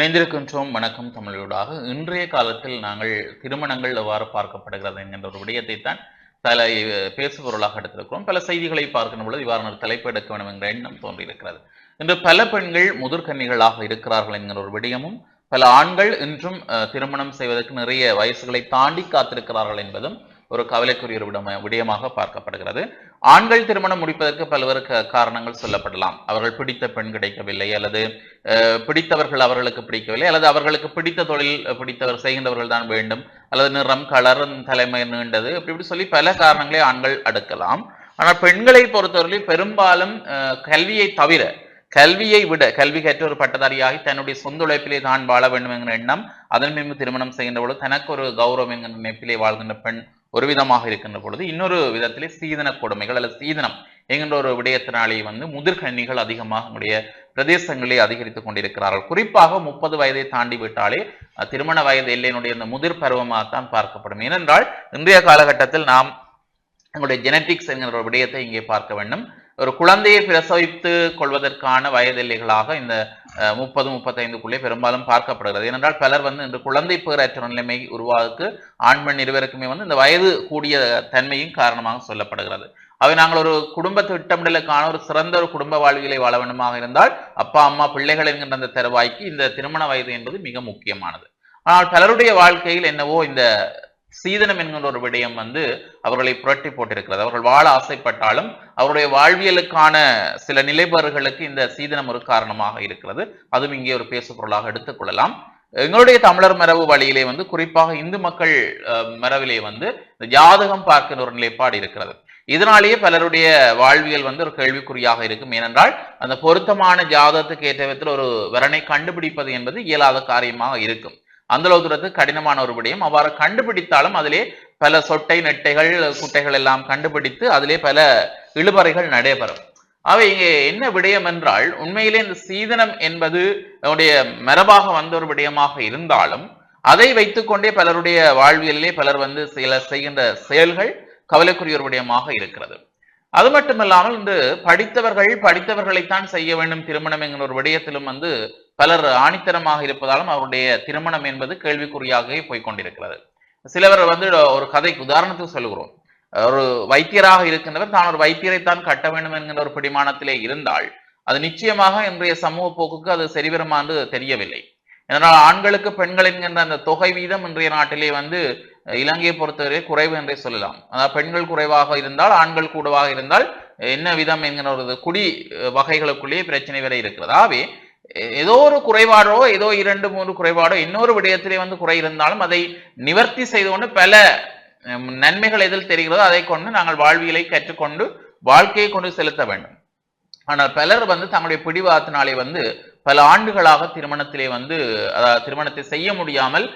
இணைந்திருக்கின்றோம். வணக்கம் தமிழோடாக இன்றைய காலத்தில் நாங்கள் திருமணங்கள் எவ்வாறு பார்க்கப்படுகிறது என்கின்ற ஒரு விடயத்தை தான் பல பேசுபொருளாக எடுத்திருக்கிறோம். பல செய்திகளை பார்க்கின்ற பொழுது இவ்வாறான ஒரு தலைப்பு எடுக்க வேண்டும் என்ற எண்ணம் தோன்றியிருக்கிறது. இன்று பல பெண்கள் முதிர்கன்னிகளாக இருக்கிறார்கள் என்கிற ஒரு விடயமும் பல ஆண்கள் இன்றும் திருமணம் செய்வதற்கு நிறைய வயசுகளை தாண்டி காத்திருக்கிறார்கள் என்பதும் ஒரு கவலைக்குரிய விடமா விடயமாக பார்க்கப்படுகிறது. ஆண்கள் திருமணம் முடிப்பதற்கு பல்வேறு காரணங்கள் சொல்லப்படலாம். அவர்கள் பிடித்த பெண் கிடைக்கவில்லை அல்லது பிடித்தவர்கள் அவர்களுக்கு பிடிக்கவில்லை அல்லது அவர்களுக்கு பிடித்த தொழில் பிடித்தவர் செய்கின்றவர்கள் தான் வேண்டும் அல்லது நிறம் கலர் தலைமை நீண்டது இப்படி இப்படி சொல்லி பல காரணங்களை ஆண்கள் அடுக்கலாம். ஆனால் பெண்களை பொறுத்தவரையில் பெரும்பாலும் கல்வியை தவிர கல்வியை விட கல்வி கற்ற ஒரு பட்டதாரியாகி தன்னுடைய சொந்த உழைப்பிலே தான் வாழ வேண்டும் என்கிற எண்ணம் அதன் மீது திருமணம் செய்கின்ற பொழுது தனக்கு ஒரு கௌரவம் என்கிற நினைப்பிலே வாழ்கின்ற பெண் ஒரு விதமாக இருக்கின்ற பொழுது இன்னொரு விதத்திலே சீதன கொடுமைகள் அல்லது சீதனம் என்கின்ற ஒரு விடயத்தினாலே வந்து முதிர்கண்ணிகள் அதிகமாக நம்முடைய பிரதேசங்களே அதிகரித்துக் கொண்டிருக்கிறார்கள். குறிப்பாக முப்பது வயதை தாண்டி விட்டாலே திருமண வயது எல்லையினுடைய அந்த முதிர் பருவமாகத்தான் பார்க்கப்படும். ஏனென்றால் இன்றைய காலகட்டத்தில் நாம் எங்களுடைய ஜெனட்டிக்ஸ் என்கிற ஒரு விடயத்தை இங்கே பார்க்க வேண்டும். ஒரு குழந்தையை பிரசவித்து கொள்வதற்கான வயது எல்லைகளாக இந்த முப்பது முப்பத்தைந்துக்குள்ளே பெரும்பாலும் பார்க்கப்படுகிறது. ஏனென்றால் பலர் வந்து இந்த குழந்தை பேரற்ற நிலைமை உருவாக்கு ஆண் பெண் இருவருக்குமே வந்து இந்த வயது கூடிய தன்மையும் காரணமாக சொல்லப்படுகிறது. அவை நாங்கள் ஒரு குடும்ப திட்டமிடலுக்கான ஒரு சிறந்த ஒரு குடும்ப வாழ்வியலை வாழ வேண்டுமாக இருந்தால் அப்பா அம்மா பிள்ளைகள் என்கின்ற அந்த தருவாய்க்கு இந்த திருமண வயது என்பது மிக முக்கியமானது. ஆனால் பலருடைய வாழ்க்கையில் என்னவோ இந்த சீதனம் என்கின்ற ஒரு விடயம் வந்து அவர்களை புரட்டி போட்டிருக்கிறது. அவர்கள் வாழ ஆசைப்பட்டாலும் அவருடைய வாழ்வியலுக்கான சில நிலைப்பாடுகளுக்கு இந்த சீதனம் ஒரு காரணமாக இருக்கிறது. அதுவும் இங்கே ஒரு பேசு பொருளாக எடுத்துக்கொள்ளலாம் எங்களுடைய தமிழர் மரபு வழியிலே வந்து குறிப்பாக இந்து மக்கள் மரபிலே வந்து இந்த ஜாதகம் பார்க்கிற ஒரு நிலைப்பாடு இருக்கிறது. இதனாலேயே பலருடைய வாழ்வியல் வந்து ஒரு கேள்விக்குறியாக இருக்கும். ஏனென்றால் அந்த பொருத்தமான ஜாதகத்துக்கு ஏற்ற விதத்தில் ஒரு வரனை கண்டுபிடிப்பது என்பது இயலாத காரியமாக இருக்கும். அந்த அளவு தூரத்துக்கு கடினமான ஒரு விடயம் அவ்வாறு கண்டுபிடித்தாலும் அதிலே பல சொட்டை நெட்டைகள் குட்டைகள் எல்லாம் கண்டுபிடித்து அதிலே பல இழுபறைகள் நடைபெறும். அவை இங்கே என்ன விடயம் என்றால் உண்மையிலே இந்த சீதனம் என்பது நம்முடைய மரபாக வந்த ஒரு விடயமாக இருந்தாலும் அதை வைத்துக்கொண்டே பலருடைய வாழ்வியலிலே பலர் வந்து சில செய்கின்ற செயல்கள் கவலைக்குரிய ஒரு விடயமாக இருக்கிறது. அது மட்டுமல்லாமல் இந்த படித்தவர்கள் படித்தவர்களைத்தான் செய்ய வேண்டும் திருமணம் என்கிற ஒரு விடயத்திலும் வந்து பலர் ஆணித்தரமாக இருப்பதாலும் அவருடைய திருமணம் என்பது கேள்விக்குறியாகவே போய்கொண்டிருக்கிறது சிலவர் வந்து ஒரு கதைக்கு உதாரணத்துக்கு சொல்லுகிறோம். ஒரு வைத்தியராக இருக்கின்றவர் தான் ஒரு வைத்தியரை தான் கட்ட வேண்டும் என்கிற ஒரு பிடிமானத்திலே இருந்தால் அது நிச்சயமாக இன்றைய சமூக போக்குக்கு அது சரிவருமா என்று தெரியவில்லை. ஏனால் ஆண்களுக்கு பெண்கள் என்கின்ற அந்த தொகை வீதம் இன்றைய நாட்டிலே வந்து இலங்கையை பொறுத்தவரை குறைவு என்றே சொல்லலாம். அதாவது பெண்கள் குறைவாக இருந்தால் ஆண்கள் கூடவாக இருந்தால் என்ன விதம் என்கிற ஒரு குடி வகைகளுக்குள்ளேயே பிரச்சனை வரை இருக்கிறது. ஆகவே ஏதோ ஒரு குறைபாடோ ஏதோ இரண்டு மூன்று குறைபாடோ இன்னொரு விடயத்திலே வந்து குறை இருந்தாலும் அதை நிவர்த்தி செய்து கொண்டு பல நன்மைகள் எதில் தெரிகிறதோ அதை கொண்டு நாங்கள் வாழ்வியலை கற்றுக்கொண்டு வாழ்க்கையை கொண்டு செலுத்த வேண்டும். ஆனால் பலர் வந்து தங்களுடைய பிடிவாத்தினாலே வந்து பல ஆண்டுகளாக திருமணத்திலே வந்து அதாவது திருமணத்தை செய்ய முடியாமல்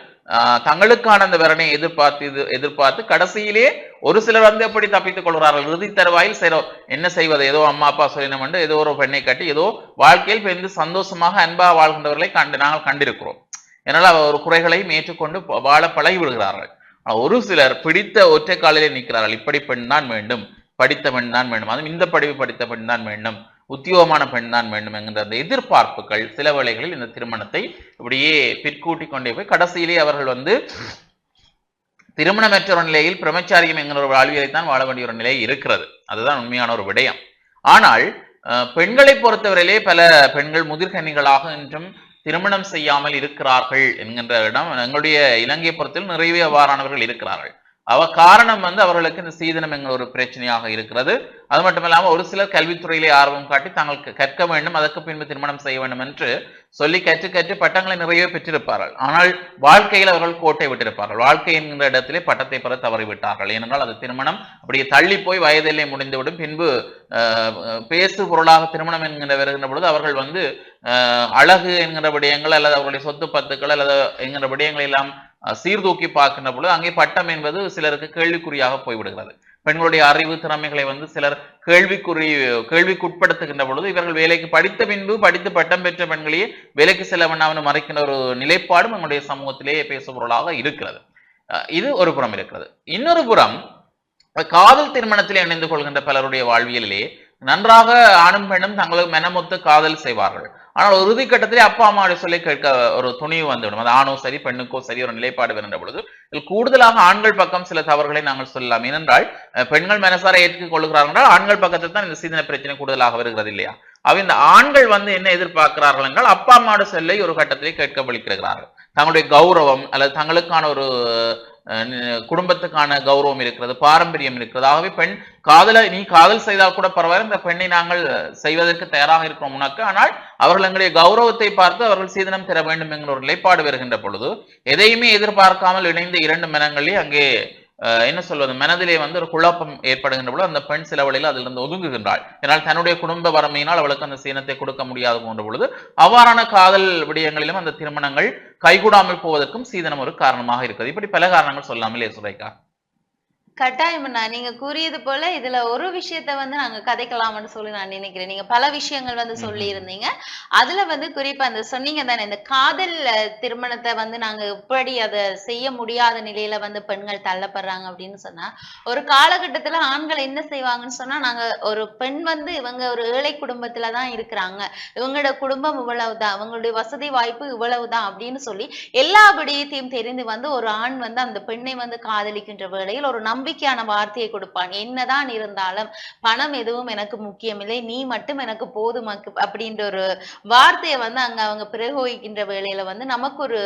தங்களுக்கான அந்த வரனை எதிர்பார்த்து இது எதிர்பார்த்து கடைசியிலே ஒரு சிலர் வந்து எப்படி தப்பித்துக் கொள்கிறார்கள்? இறுதி தருவாயில் சரி என்ன செய்வது? ஏதோ அம்மா அப்பா சொல்லினோம் என்று ஏதோ ஒரு பெண்ணை கட்டி ஏதோ வாழ்க்கையில் பெருந்து சந்தோஷமாக அன்பாக வாழ்கின்றவர்களை கண்டு நாங்கள் கண்டிருக்கிறோம். என்னால் அவர் ஒரு குறைகளையும் ஏற்றுக்கொண்டு வாழ பழகி விடுகிறார்கள் ஆனால் ஒரு சிலர் பிடித்த ஒற்றை காலிலே நிற்கிறார்கள். இப்படி பெண் தான் வேண்டும். படித்த பெண் தான் வேண்டும். அதுவும் இந்த படிப்பு படித்த பெண் தான் வேண்டும். உத்தியோகமான பெண் தான் வேண்டும் என்கின்ற அந்த எதிர்பார்ப்புகள் சில வேளைகளில் இந்த திருமணத்தை இப்படியே பிற்கூட்டி கொண்டே போய் கடைசியிலே அவர்கள் வந்து திருமணமற்ற ஒரு நிலையில் பிரம்மச்சாரியம் என்கிற ஒரு வாழ்வியலை தான் வாழ வேண்டிய ஒரு நிலை இருக்கிறது. அதுதான் உண்மையான ஒரு விடயம். ஆனால் அஹ், பெண்களை பொறுத்தவரையிலே பல பெண்கள் முதிர்கன்னிகளாக இன்றும் திருமணம் செய்யாமல் இருக்கிறார்கள் என்கின்ற இடம் எங்களுடைய இலங்கை பொறுத்தவரை நிறைய அவ்வாறானவர்கள் இருக்கிறார்கள். அவ காரணம் வந்து அவர்களுக்கு இந்த சீதனம் என்கிற ஒரு பிரச்சனையாக இருக்கிறது. அது மட்டுமில்லாமல் ஒரு சிலர் கல்வித்துறையிலே ஆர்வம் காட்டி தாங்கள் கற்க வேண்டும் அதற்கு பின்பு திருமணம் செய்ய வேண்டும் என்று சொல்லி கற்று கற்று பட்டங்களை நிறைய பெற்றிருப்பார்கள். ஆனால் வாழ்க்கையில் அவர்கள் கோட்டை விட்டிருப்பார்கள். வாழ்க்கை என்கிற இடத்திலே பட்டத்தை பெற தவறிவிட்டார்கள். ஏனென்றால் அது திருமணம். அப்படியே தள்ளி போய் வயதிலே முடிந்துவிடும். பின்பு பேசு பொருளாக திருமணம் என்கிற வருகின்ற பொழுது அவர்கள் வந்து அழகு என்கிற விடயங்கள் அல்லது அவருடைய சொத்து பத்துக்கள் அல்லது என்கிற விடயங்களை எல்லாம் சீர்தூக்கி பார்க்கின்ற பொழுது அங்கே பட்டம் என்பது சிலருக்கு கேள்விக்குறியாக போய்விடுகிறது. பெண்களுடைய அறிவு திறமைகளை வந்து சிலர் கேள்விக்குறி கேள்விக்குட்படுத்துகின்ற பொழுது இவர்கள் வேலைக்கு படித்த பின்பு படித்து பட்டம் பெற்ற பெண்களையே வேலைக்கு செல்ல வேண்டாம்னு மறைக்கின்ற ஒரு நிலைப்பாடும் நம்முடைய சமூகத்திலே பேசுபொருளாக இருக்கிறது. அஹ், இது ஒரு புறம் இருக்கிறது. இன்னொரு புறம் காதல் திருமணத்தில் இணைந்து கொள்கின்ற பலருடைய வாழ்வியலிலே நன்றாக ஆணும் பெண்ணும் தங்களுக்கு மெனமொத்து காதல் செய்வார்கள். ஆனால் ஒரு இறுதிக்கட்டத்திலே அப்பா அம்மாவுடைய சொல்லை கேட்க ஒரு துணிவு வந்துவிடும். அது ஆணோ சரி பெண்ணுக்கோ சரி ஒரு நிலைப்பாடு வருகின்ற பொழுது இதில் கூடுதலாக ஆண்கள் பக்கம் சில தவறுகளை நாங்கள் சொல்லலாம். ஏனென்றால் பெண்கள் மனசார ஏற்றுக் கொள்கிறார்கள் ஆண்கள் பக்கத்தில் தான் இந்த சீதன பிரச்சனை கூடுதலாக வருகிறது இல்லையா? அவ இந்த ஆண்கள் வந்து என்ன எதிர்பார்க்கிறார்கள் என்றால் அப்பா அம்மாவோட செல்லை ஒரு கட்டத்திலே கேட்க வலிக்கிறார்கள் தங்களுடைய கௌரவம் அல்லது தங்களுக்கான ஒரு குடும்பத்துக்கான கௌரவம் இருக்கிறது பாரம்பரியம் இருக்கிறது. ஆகவே பெண் காதல நீ காதல் செய்தால் கூட பரவாயில்ல இந்த பெண்ணை நாங்கள் செய்வதற்கு தயாராக இருக்கிறோம் உனக்கு. ஆனால் அவர்கள் எங்களுடைய கௌரவத்தை பார்த்து அவர்கள் சீதனம் பெற வேண்டும் என்கிற ஒரு நிலைப்பாடு வருகின்ற பொழுது எதையுமே எதிர்பார்க்காமல் இணைந்த இரண்டு மனங்களே அங்கே என்ன சொல்வது? மனதிலே வந்து ஒரு குழப்பம் ஏற்படுகின்ற பொழுது அந்த பெண் சில வழியில் அதிலிருந்து ஒதுங்குகின்றாள். ஏனால் தன்னுடைய குடும்ப வறுமையினால் அவளுக்கு அந்த சீனத்தை கொடுக்க முடியாது போன்ற பொழுது அவ்வாறான காதல் விடயங்களிலும் அந்த திருமணங்கள் கைகூடாமல் போவதற்கும் சீதனம் ஒரு காரணமாக இருக்குது இப்படி பல காரணங்கள் சொல்லாமலே சுரேகா கட்டாயம்ண்ணா நீங்க கூறியது போல இதுல ஒரு விஷயத்த வந்து நாங்க கதைக்கலாம்னு சொல்லி நான் நினைக்கிறேன். நீங்க பல விஷயங்கள் வந்து சொல்லி இருந்தீங்க அதுல வந்து குறிப்பா அந்த சொன்னீங்க தானே இந்த காதல் திருமணத்தை வந்து நாங்க எப்படி அதை செய்ய முடியாத நிலையில வந்து பெண்கள் தள்ளப்படுறாங்க அப்படின்னு சொன்னா ஒரு காலகட்டத்துல ஆண்கள் என்ன செய்வாங்கன்னு சொன்னா நாங்க ஒரு பெண் வந்து இவங்க ஒரு ஏழை குடும்பத்துல தான் இருக்கிறாங்க. இவங்களோட குடும்பம் இவ்வளவுதான் இவங்களுடைய வசதி வாய்ப்பு இவ்வளவுதான் அப்படின்னு சொல்லி எல்லா விடயத்தையும் தெரிந்து வந்து ஒரு ஆண் வந்து அந்த பெண்ணை வந்து காதலிக்கின்ற வேளையில் ஒரு நம்பிக்கையான வார்த்தையை கொடுப்பான். என்னதான் இருந்தாலும் பணம் எதுவும் எனக்கு முக்கியமில்லை. நீ மட்டும் எனக்கு போதுமாக்கு அப்படின்ற ஒரு வார்த்தையை வந்து அங்க அவங்க பிரயோகிக்கின்ற வேலையில வந்து நமக்கு ஒரு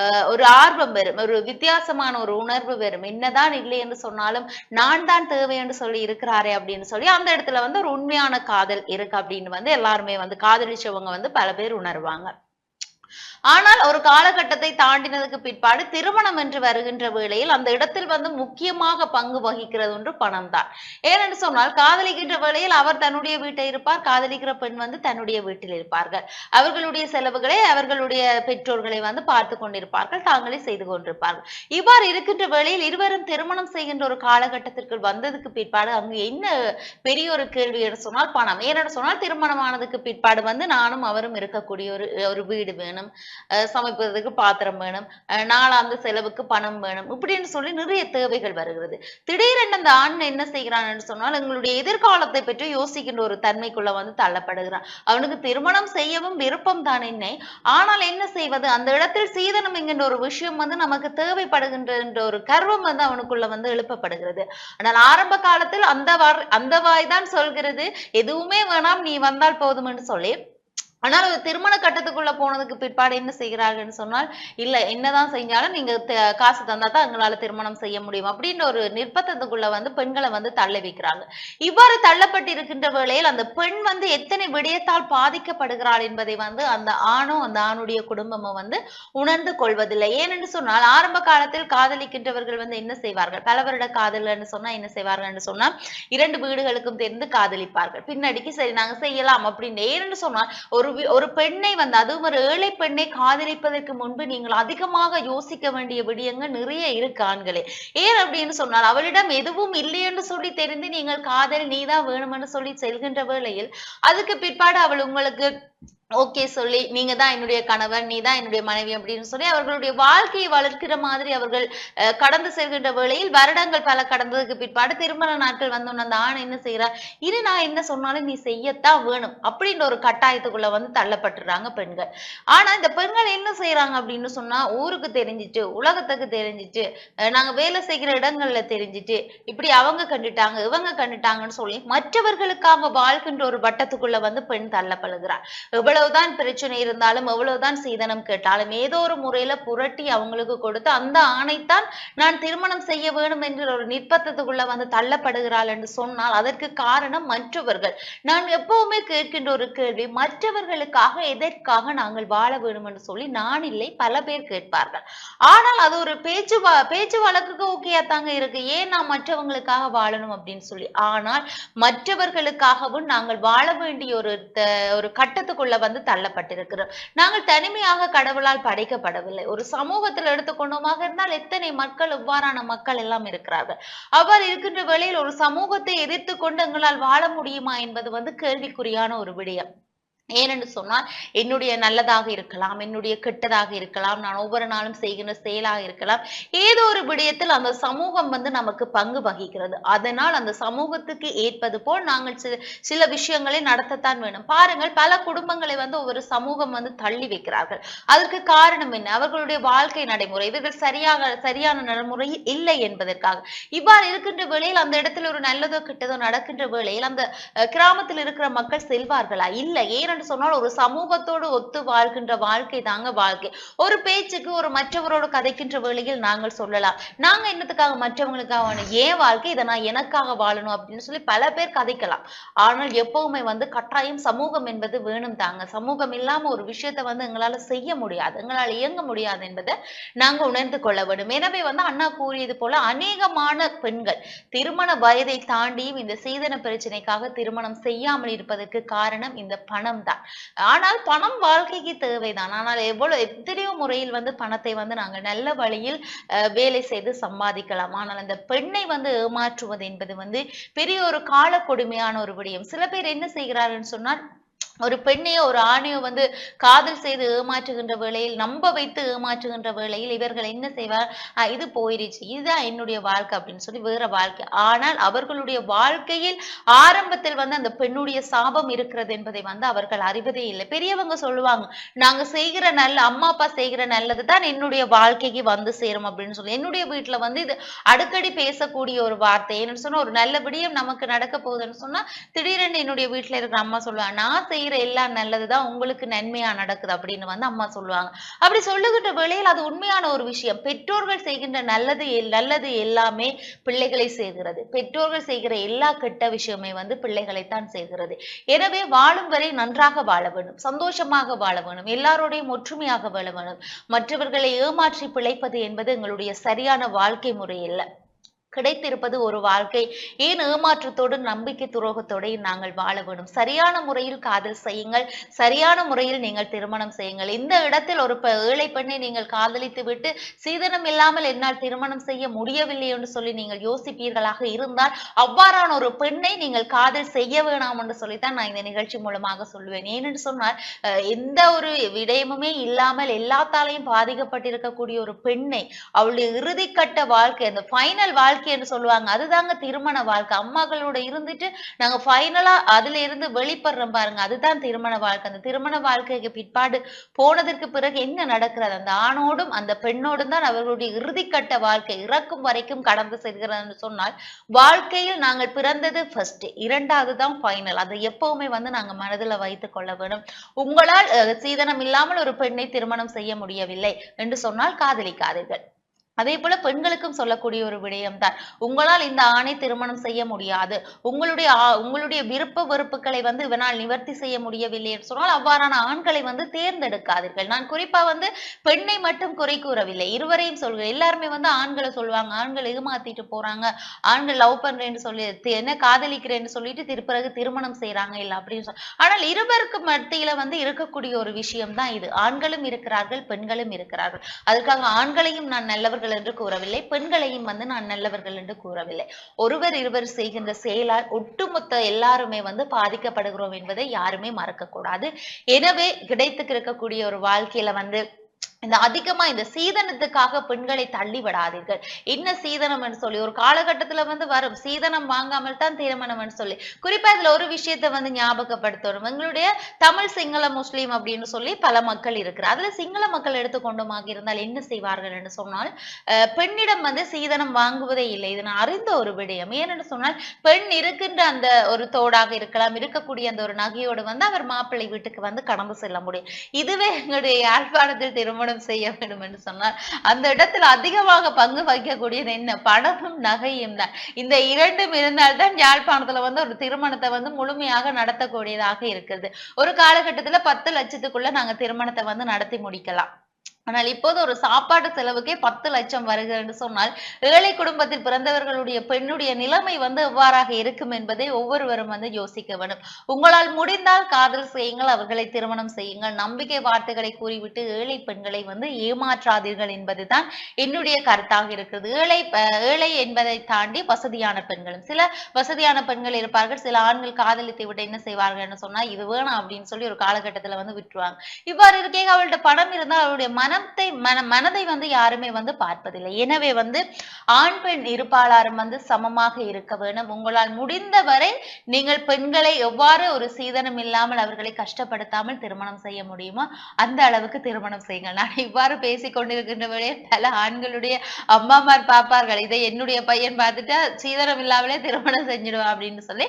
அஹ், ஒரு ஆர்வம் வரும். ஒரு வித்தியாசமான ஒரு உணர்வு வரும். என்னதான் இல்லை என்று சொன்னாலும் நான் தான் தேவை என்று சொல்லி இருக்கிறாரே அப்படின்னு சொல்லி அந்த இடத்துல வந்து ஒரு உண்மையான காதல் இருக்கு அப்படின்னு வந்து எல்லாருமே வந்து காதலிச்சவங்க வந்து பல பேர் உணர்வாங்க. ஆனால் ஒரு காலகட்டத்தை தாண்டினதுக்கு பிற்பாடு திருமணம் என்று வருகின்ற வேளையில் அந்த இடத்தில் வந்து முக்கியமாக பங்கு வகிக்கிறது ஒன்று பணம் தான் ஏனென்று சொன்னால் காதலிக்கின்ற வேளையில் அவர் தன்னுடைய வீட்டை இருப்பார் காதலிக்கிற பெண் வந்து தன்னுடைய வீட்டில் இருப்பார்கள். அவர்களுடைய செலவுகளை அவர்களுடைய பெற்றோர்களை வந்து பார்த்து கொண்டிருப்பார்கள் தாங்களே செய்து கொண்டிருப்பார்கள். இவ்வாறு இருக்கின்ற வேளையில் இருவரும் திருமணம் செய்கின்ற ஒரு காலகட்டத்திற்கு வந்ததுக்கு பிற்பாடு அங்கு என்ன பெரிய ஒரு கேள்வி என்று சொன்னால் பணம். ஏனென்று சொன்னால் திருமணமானதுக்கு பிற்பாடு வந்து நானும் அவரும் இருக்கக்கூடிய ஒரு ஒரு வீடு வேணும். சமைப்பதற்கு பாத்திரம் வேணும் அஹ் நாளாந்த செலவுக்கு பணம் வேணும் இப்படின்னு சொல்லி நிறைய தேவைகள் வருகிறது. திடீரென அந்த ஆண் என்ன செய்கிறான்னு என்று சொன்னால் எங்களுடைய எதிர்காலத்தை பற்றி யோசிக்கின்ற ஒரு தன்மைக்குள்ள வந்து தள்ளப்படுகிறான். அவனுக்கு திருமணம் செய்யவும் விருப்பம் தான் என்ன. ஆனால் என்ன செய்வது? அந்த இடத்தில் சீதனம் என்கின்ற ஒரு விஷயம் வந்து நமக்கு தேவைப்படுகின்ற என்ற ஒரு கர்வம் வந்து அவனுக்குள்ள வந்து எழுப்பப்படுகிறது. ஆனால் ஆரம்ப காலத்தில் அந்த வார் அந்த வாய் தான் சொல்கிறது எதுவுமே வேணாம் நீ வந்தால் போதும் என்று சொல்லி ஆனால் அது திருமண கட்டத்துக்குள்ள போனதுக்கு பிற்பாடு என்ன செய்கிறார்கள்னு சொன்னால் இல்ல என்னதான் செஞ்சாலும் நீங்க காசு தந்தா தான் எங்களால திருமணம் செய்ய முடியும். அப்படின்ற ஒரு நிர்பந்தத்துக்குள்ள வந்து பெண்களை வந்து தள்ள வைக்கிறாங்க. இவ்வாறு தள்ளப்பட்டு இருக்கின்ற வேளையில் அந்த பெண் வந்து எத்தனை விடயத்தால் பாதிக்கப்படுகிறாள் என்பதை வந்து அந்த ஆணும் அந்த ஆணுடைய குடும்பமும் வந்து உணர்ந்து கொள்வதில்லை. ஏனென்று சொன்னால் ஆரம்ப காலத்தில் காதலிக்கின்றவர்கள் வந்து என்ன செய்வார்கள்? பல வருட காதல்னு சொன்னா என்ன செய்வார்கள்னு சொன்னா இரண்டு வீடுகளுக்கும் தெரிந்து காதலிப்பார்கள். பின்னாடிக்கு சரி நாங்க செய்யலாம் அப்படின்னு. ஏனென்று சொன்னால் ஒரு ஒரு பெண்ணை வந்து அதுவும் ஒரு ஏழை பெண்ணை காதலிப்பதற்கு முன்பு நீங்கள் அதிகமாக யோசிக்க வேண்டிய விடயங்கள் நிறைய இருக்கு ஆண்களே. ஏன் அப்படின்னு சொன்னால் அவளிடம் எதுவும் இல்லை என்று சொல்லி தெரிந்து நீங்கள் காதல் நீதான் வேணுமென்று சொல்லி செல்கின்ற வேளையில் அதுக்கு பிற்பாடு அவள் உங்களுக்கு ஓகே சொல்லி நீங்க தான் என்னுடைய கணவன் நீ தான் என்னுடைய மனைவி அப்படின்னு சொல்லி அவர்களுடைய வாழ்க்கையை வளர்க்கிற மாதிரி அவர்கள் கடந்து செல்கின்ற வேளையில் வருடங்கள் பல கடந்ததுக்கு பிற்பாடு திருமண நாட்கள் வந்தோன்னு அந்த ஆண் என்ன செய்யறா இனி நான் என்ன சொன்னாலும் நீ செய்யத்தான் வேணும் அப்படின்ற ஒரு கட்டாயத்துக்குள்ள வந்து தள்ளப்பட்டுறாங்க பெண்கள். ஆனா இந்த பெண்கள் என்ன செய்யறாங்க அப்படின்னு சொன்னா ஊருக்கு தெரிஞ்சிட்டு உலகத்துக்கு தெரிஞ்சிட்டு நாங்க வேலை செய்கிற இடங்கள்ல தெரிஞ்சிட்டு இப்படி அவங்க கண்டுட்டாங்க இவங்க கண்டுட்டாங்கன்னு சொல்லி மற்றவர்களுக்காக வாழ்கின்ற ஒரு வட்டத்துக்குள்ள வந்து பெண் தள்ளப்படுகிறார் எவ்வளவுதான் பிரச்சனை இருந்தாலும் எவ்வளவுதான் சீதனம் கேட்டாலும் ஏதோ ஒரு முறையில புரட்டி அவங்களுக்கு கொடுத்து அந்த ஆணைத்தான் நான் திருமணம் செய்ய வேண்டும் என்று ஒரு நிர்பந்தத்துக்குள்ள வந்து தள்ளப்படுகிறாள் என்று சொன்னால் அதற்கு காரணம் மற்றவர்கள். நான் எப்பவுமே கேட்கின்ற ஒரு கேள்வி மற்றவர்களுக்காக எதற்காக நாங்கள் வாழ வேண்டும் என்று சொல்லி நான் இல்லை பல பேர் கேட்பார்கள். ஆனால் அது ஒரு பேச்சு பேச்சு வழக்குக்கு ஓகேயா தாங்க இருக்கு. ஏன் நான் மற்றவங்களுக்காக வாழணும் அப்படின்னு சொல்லி? ஆனால் மற்றவர்களுக்காகவும் நாங்கள் வாழ வேண்டிய ஒரு ஒரு கட்டத்துக்குள்ள வந்து தள்ளப்பட்டிருக்கிறோம். நாங்கள் தனிமையாக கடவுளால் படைக்கப்படவில்லை. ஒரு சமூகத்தில் எடுத்துக்கொண்டோமாக இருந்தால் எத்தனை மக்கள் இவ்வாறான மக்கள் எல்லாம் இருக்கிறார்கள்? அவ்வாறு இருக்கின்ற வேளையில் ஒரு சமூகத்தை எதிர்த்து கொண்டு எங்களால் வாழ முடியுமா என்பது வந்து கேள்விக்குறியான ஒரு விடயம். ஏனென்று சொன்னால் என்னுடைய நல்லதாக இருக்கலாம் என்னுடைய கெட்டதாக இருக்கலாம் நான் ஒவ்வொரு நாளும் செய்கின்ற செயலாக இருக்கலாம். ஏதோ ஒரு விடயத்தில் அந்த சமூகம் வந்து நமக்கு பங்கு வகிக்கிறது. அதனால் அந்த சமூகத்துக்கு ஏற்பது போல் நாங்கள் சில சில விஷயங்களை நடத்தத்தான் வேணும் பாருங்கள் பல குடும்பங்களை வந்து ஒவ்வொரு சமூகம் வந்து தள்ளி வைக்கிறார்கள். அதற்கு காரணம் என்ன? அவர்களுடைய வாழ்க்கை நடைமுறை. இவர்கள் சரியாக சரியான நடைமுறை இல்லை என்பதற்காக. இவ்வாறு இருக்கின்ற வேளையில் அந்த இடத்துல ஒரு நல்லதோ கெட்டதோ நடக்கின்ற வேளையில் அந்த கிராமத்தில் இருக்கிற மக்கள் செல்வார்களா? இல்லை. ஏனென்று சொன்னால் ஒரு சமூகத்தோடு ஒத்து வாழ்கின்ற வாழ்க்கை தாங்க வாழ்க்கை. ஒரு பேச்சுக்கு ஒரு மற்றவரோடு கதைக்கின்ற வேளையில் நாங்கள் சொல்லலாம். நாங்க என்னத்துக்காக மற்றவங்களுக்காக ஏன் வாழ்க்கை? இதை நான் எனக்காக வாழணும் அப்படின்னு சொல்லி பல பேர் கதைக்கலாம். ஆனால் எப்பவுமே வந்து கட்டாயம் சமூகம் என்பது வேணும் தாங்க. சமூகம் இல்லாம ஒரு விஷயத்த வந்து எங்களால செய்ய முடியாது. எங்களால் இயங்க முடியாது என்பதை நாங்க உணர்ந்து கொள்ள வேண்டும். எனவே வந்து அண்ணா கூறியது போல அநேகமான பெண்கள் திருமண வயதை தாண்டியும் இந்த சீதன பிரச்சனைக்காக திருமணம் செய்யாமல் இருப்பதற்கு காரணம் இந்த பணம் தான். ஆனால் பணம் வாழ்க்கைக்கு தேவைதான். ஆனால் எவ்வளவு எத்தனையோ முறையில் வந்து பணத்தை வந்து நாங்கள் நல்ல வழியில் அஹ், வேலை செய்து சம்பாதிக்கலாம். ஆனால் அந்த பெண்ணை வந்து ஏமாற்றுவது என்பது வந்து பெரிய ஒரு கால கொடுமையான ஒரு விடயம். சில பேர் என்ன செய்கிறார்கள் சொன்னால் ஒரு பெண்ணையோ ஒரு ஆணையோ வந்து காதல் செய்து ஏமாற்றுகின்ற வேளையில் நம்ப வைத்து ஏமாற்றுகின்ற வேளையில் இவர்கள் என்ன செய்வார்? இது போயிருச்சு. இதுதான் என்னுடைய வாழ்க்கை அப்படின்னு சொல்லி வேற வாழ்க்கை. ஆனால் அவர்களுடைய வாழ்க்கையில் ஆரம்பத்தில் வந்து அந்த பெண்ணுடைய சாபம் இருக்கிறது என்பதை வந்து அவர்கள் அறிவதே இல்லை. பெரியவங்க சொல்லுவாங்க நாங்க செய்கிற நல்ல அம்மா அப்பா செய்கிற நல்லது தான் என்னுடைய வாழ்க்கைக்கு வந்து சேரும் அப்படின்னு சொல்லி. என்னுடைய வீட்டுல வந்து இது அடிக்கடி பேசக்கூடிய ஒரு வார்த்தை. என்னன்னு சொன்னா ஒரு நல்ல விடியம் நமக்கு நடக்க போகுதுன்னு சொன்னா திடீரென்று என்னுடைய வீட்டுல இருக்கிற அம்மா சொல்லுவாங்க நான் செய்யற எல்லா நல்லதுதான் உங்களுக்கு நன்மையா நடக்குது அப்படின்னு வந்து அம்மா சொல்லுவாங்க. அப்படி சொல்லுகின்ற வேளையில் அது உண்மையான ஒரு விஷயம். பெற்றோர்கள் செய்கின்ற நல்லது எல்- நல்லது எல்லாமே பிள்ளைகளை செய்கிறது. பெற்றோர்கள் செய்கிற எல்லா கெட்ட விஷயமே வந்து பிள்ளைகளைத்தான் செய்கிறது. எனவே வாழும் வரை நன்றாக வாழ வேண்டும் சந்தோஷமாக வாழ வேணும் எல்லாரோடையும் ஒற்றுமையாக வாழ வேணும் மற்றவர்களை ஏமாற்றி பிழைப்பது என்பது எங்களுடைய சரியான வாழ்க்கை முறை இல்லை கிடைத்திருப்பது ஒரு வாழ்க்கை. ஏன் ஏமாற்றத்தோடு நம்பிக்கை துரோகத்தோடு நாங்கள் வாழ வேண்டும்? சரியான முறையில் காதல் செய்யுங்கள். சரியான முறையில் நீங்கள் திருமணம் செய்யுங்கள். இந்த இடத்தில் ஒரு ஏழை பெண்ணை நீங்கள் காதலித்து விட்டு சீதனம் இல்லாமல் என்னால் திருமணம் செய்ய முடியவில்லை என்று சொல்லி நீங்கள் யோசிப்பீர்களாக இருந்தால் அவ்வாறான ஒரு பெண்ணை நீங்கள் காதல் செய்ய வேணாம் என்று சொல்லித்தான் நான் இந்த நிகழ்ச்சி மூலமாக சொல்லுவேன். ஏனென்று சொன்னால் எந்த ஒரு விடயமுமே இல்லாமல் எல்லாத்தாலையும் பாதிக்கப்பட்டிருக்கக்கூடிய ஒரு பெண்ணை அவளுடைய இறுதிக்கட்ட வாழ்க்கை அந்த ஃபைனல் வாழ்க்கை என்று சொல்லுவாங்க. அதுதாங்க திருமண வாழ்க்கை. அம்மாக்களோட இருந்துட்டு நாங்க ஃபைனலா அதுல இருந்து வெளிப்படுறோம் பாருங்க. அதுதான் திருமண வாழ்க்கை. அந்த திருமண வாழ்க்கைக்கு பிற்பாடு போனதற்கு பிறகு என்ன நடக்கிறது? அந்த ஆணோடும் அந்த பெண்ணோடும் தான் அவர்களுடைய இறுதிக்கட்ட வாழ்க்கை இறக்கும் வரைக்கும் கடந்து செல்கிறதுன்னு சொன்னால் வாழ்க்கையில் நாங்கள் பிறந்தது ஃபர்ஸ்ட் இரண்டாவது தான் ஃபைனல் அதை எப்பவுமே வந்து நாங்க மனதுல வைத்துக் கொள்ள வேண்டும். உங்களால் சீதனம் இல்லாமல் ஒரு பெண்ணை திருமணம் செய்ய முடியவில்லை என்று சொன்னால் காதலிக்காதீர்கள். அதே போல பெண்களுக்கும் சொல்லக்கூடிய ஒரு விடயம்தான். உங்களால் இந்த ஆணை திருமணம் செய்ய முடியாது. உங்களுடைய உங்களுடைய விருப்ப வெறுப்புகளை வந்து இவனால் நிவர்த்தி செய்ய முடியவில்லை என்று சொன்னால் அவ்வாறான ஆண்களை வந்து தேர்ந்தெடுக்காதீர்கள். நான் குறிப்பா வந்து பெண்ணை மட்டும் குறை கூறவில்லை. இருவரையும் சொல்கிறேன். எல்லாருமே வந்து ஆண்களை சொல்லுவாங்க. ஆண்கள் ஏமாத்திட்டு போறாங்க. ஆண்கள் லவ் பண்றேன்னு சொல்லி என்ன காதலிக்கிறேன்னு சொல்லிட்டு திருப்பிறகு திருமணம் செய்யறாங்க இல்ல அப்படின்னு சொல்லி ஆனால் இருவருக்கு மத்தியில வந்து இருக்கக்கூடிய ஒரு விஷயம் தான் இது. ஆண்களும் இருக்கிறார்கள் பெண்களும் இருக்கிறார்கள். அதுக்காக ஆண்களையும் நான் நல்லவர்கள் என்று கூறவில்லை. பெண்களையும் வந்து நான் நல்லவர்கள் என்று கூறவில்லை. ஒருவர் இருவர் செய்கின்ற செயலால் ஒட்டுமொத்த எல்லாருமே வந்து பாதிக்கப்படுகிறோம் என்பதை யாருமே மறக்க கூடாது எனவே கிடைத்து இருக்கக்கூடிய ஒரு வாழ்க்கையில வந்து இந்த அதிகமா இந்த சீதனத்துக்காக பெண்களை தள்ளி விடாதீர்கள். என்ன சீதனம் சொல்லி ஒரு காலகட்டத்துல வந்து வரும். சீதனம் வாங்காமல் தான் திருமணம் சொல்லி. குறிப்பா இதுல ஒரு விஷயத்தை வந்து ஞாபகப்படுத்தணும். எங்களுடைய தமிழ் சிங்கள முஸ்லீம் அப்படின்னு சொல்லி பல மக்கள் இருக்கிறார். அதுல சிங்கள மக்கள் எடுத்துக்கொண்டுமாக இருந்தால் என்ன செய்வார்கள் என்று சொன்னால் பெண்ணிடம் வந்து சீதனம் வாங்குவதே இல்லை. இது நான் அறிந்த ஒரு விடயம். ஏனென்று சொன்னால் பெண் இருக்கின்ற அந்த ஒரு தோடாக இருக்கலாம். இருக்கக்கூடிய அந்த ஒரு நகையோடு வந்து அவர் மாப்பிள்ளை வீட்டுக்கு வந்து கடந்து செல்ல முடியும். இதுவே எங்களுடைய யாழ்ப்பாணத்தில் திருமணம் செய்ய வேண்டும் என்று சொன்னால் அந்த இடத்தில் அதிகமாக பங்கு வகிக்கக்கூடியது என்ன? பணமும் நகையும் தான். இந்த இரண்டும் இருந்தால்தான் யாழ்ப்பாணத்துல வந்து ஒரு திருமணத்தை வந்து முழுமையாக நடத்தக்கூடியதாக இருக்குது ஒரு காலகட்டத்துல பத்து லட்சத்துக்குள்ள நாங்க திருமணத்தை வந்து நடத்தி முடிக்கலாம். ஆனால் இப்போது ஒரு சாப்பாட்டு செலவுக்கே பத்து லட்சம் வருகிறது என்று சொன்னால் ஏழை குடும்பத்தில் பிறந்தவர்களுடைய பெண்ணுடைய நிலைமை வந்து எவ்வாறாக இருக்கும் என்பதை ஒவ்வொருவரும் வந்து யோசிக்க வேண்டும். உங்களால் முடிந்தால் காதல் செய்யுங்கள் அவர்களை திருமணம் செய்யுங்கள் நம்பிக்கை வார்த்தைகளை கூறிவிட்டு ஏழை பெண்களை வந்து ஏமாற்றாதீர்கள் என்பதுதான் என்னுடைய கருத்தாக இருக்கிறது. ஏழை ஏழை என்பதை தாண்டி வசதியான பெண்களும் சில வசதியான பெண்கள் இருப்பார்கள் சில ஆண்கள் காதலித்து விட்டு என்ன செய்வார்கள் சொன்னா இது வேணாம் அப்படின்னு சொல்லி ஒரு காலகட்டத்துல வந்து விட்டுருவாங்க. இவ்வாறு இருக்கே அவள்கிட்ட பணம் இருந்தால் அவளுடைய மனத்தை மன மனதை வந்து யாருமே வந்து பார்ப்பதில்லை. எனவே வந்து ஆண் பெண் இருப்பாளரும் வந்து சமமாக இருக்க வேண்டும். உங்களால் முடிந்தவரை நீங்கள் பெண்களை எவ்வாறு ஒரு சீதனம் இல்லாமல் அவர்களை கஷ்டப்படுத்தாமல் திருமணம் செய்ய முடியுமோ அந்த அளவுக்கு திருமணம் செய்யுங்கள். நான் இவ்வாறு பேசிக் கொண்டிருக்கின்ற வேளையில் பல ஆண்களுடைய அம்மாமார் பார்ப்பார்கள் இதை என்னுடைய பையன் பார்த்துட்டா சீதனம் இல்லாமலே திருமணம் செஞ்சிடுவான் அப்படின்னு சொல்லி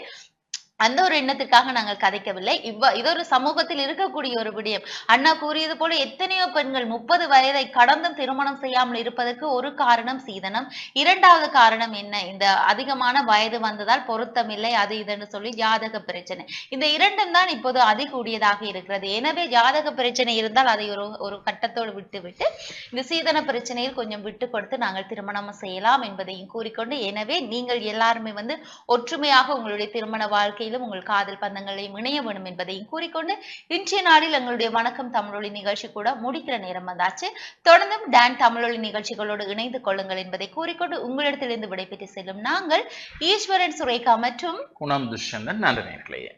அந்த ஒரு எண்ணத்திற்காக நாங்கள் கதைக்கவில்லை. இவ்வ இது ஒரு சமூகத்தில் இருக்கக்கூடிய ஒரு விடயம். அண்ணா கூறியது போல எத்தனையோ பெண்கள் முப்பது வயதை கடந்தும் திருமணம் செய்யாமல் இருப்பதற்கு ஒரு காரணம் சீதனம். இரண்டாவது காரணம் என்ன? இந்த அதிகமான வயது வந்ததால் பொருத்தமில்லை அது இதுன்னு சொல்லி ஜாதக பிரச்சனை. இந்த இரண்டும் தான் இப்போது அதிகூடியதாக இருக்கிறது. எனவே ஜாதக பிரச்சனை இருந்தால் அதை ஒரு ஒரு கட்டத்தோடு விட்டு விட்டு இந்த சீதன பிரச்சனையில் கொஞ்சம் விட்டு கொடுத்து நாங்கள் திருமணம் செய்யலாம் என்பதையும் கூறிக்கொண்டு எனவே நீங்கள் எல்லாருமே வந்து ஒற்றுமையாக உங்களுடைய திருமண வாழ்க்கை வகையிலும் உங்கள் காதல் பந்தங்களையும் இணைய வேண்டும் என்பதையும் கூறிக்கொண்டு இன்றைய நாளில் எங்களுடைய வணக்கம் தமிழொலி நிகழ்ச்சி கூட முடிக்கிற நேரம் வந்தாச்சு. தொடர்ந்தும் டான் தமிழொலி நிகழ்ச்சிகளோடு இணைந்து கொள்ளுங்கள் என்பதை கூறிக்கொண்டு உங்களிடத்திலிருந்து விடைபெற்று செல்லும் நாங்கள் ஈஸ்வரன் சுரேகா மற்றும் குணம் துஷ்யந்தன் நன்றி நேர்களையே